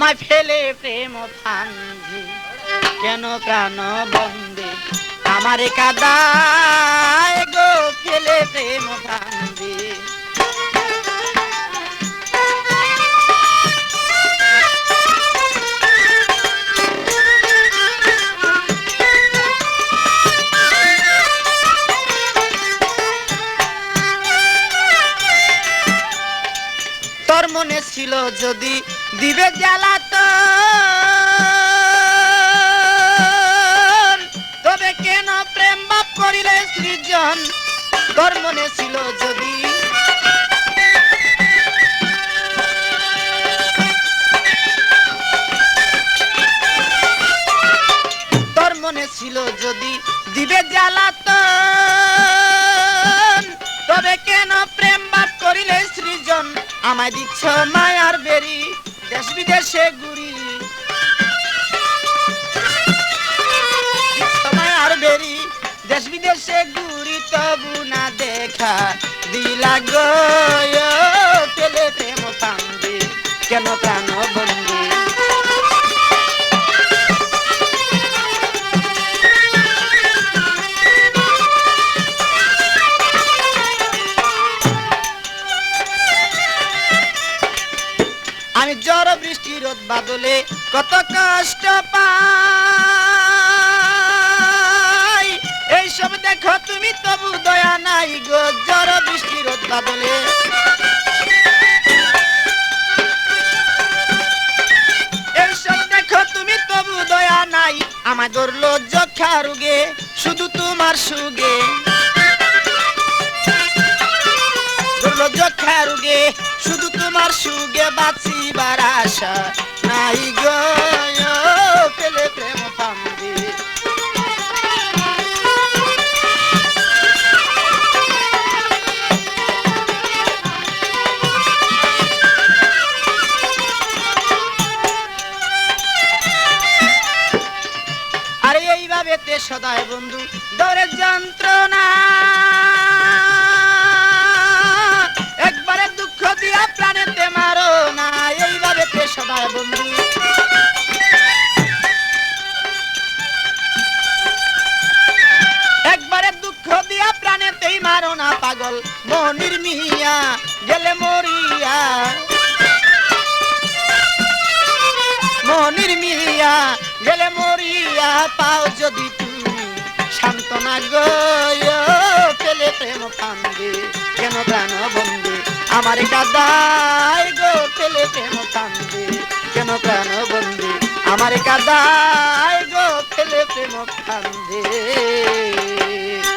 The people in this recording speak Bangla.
আমায় ফেলে প্রেম ফান্ধি কেন প্রাণ বন্দে আমার কাদায় গো ফেলে প্রেম ফান্ধি মনে ছিল যদি দিবে জ্বালাতন তবে কেন প্রেম বাপ করিলে সৃজন? তোর মনে ছিল যদি ছিল যদি দিবে জ্বালাতন আমায় দিচ্ছ মায়ার বেরি, দেশ বিদেশে ঘুরি। মায়ার বেরি, দেশ বিদেশে ঘুরি, তবু না দেখা দিলা গো পেলে কেন প্রাণ আমি জ্বর বৃষ্টি রোদ বাদলে কত কষ্ট পাই। এইসব দেখো, তুমি তবু দয়া নাই গো জ্বর বৃষ্টি রোদ বাদলে। এইসব দেখো, তুমি তবু দয়া নাই, আমার ধরলো যক্ষা রুগে, শুধু তোমার সুগে। তোমার সুগে বাঁচিবার আশা নাই গো সদায় বন্ধু দরের যন্ত্রণা। না পাগল, মনির মিয়া গেলে মরিয়া। মনির মিয়া গেলে মরিয়া, পাও যদি তুমি সান্ত্বনা গয় পেলে প্রেম কান্দে। কেন প্রাণ বন্দে? আমার কাদায় গো, পেলে প্রেম কান্দে। কেন প্রাণ বন্দে? আমার কাদায় গো, পেলে প্রেম কান্দে।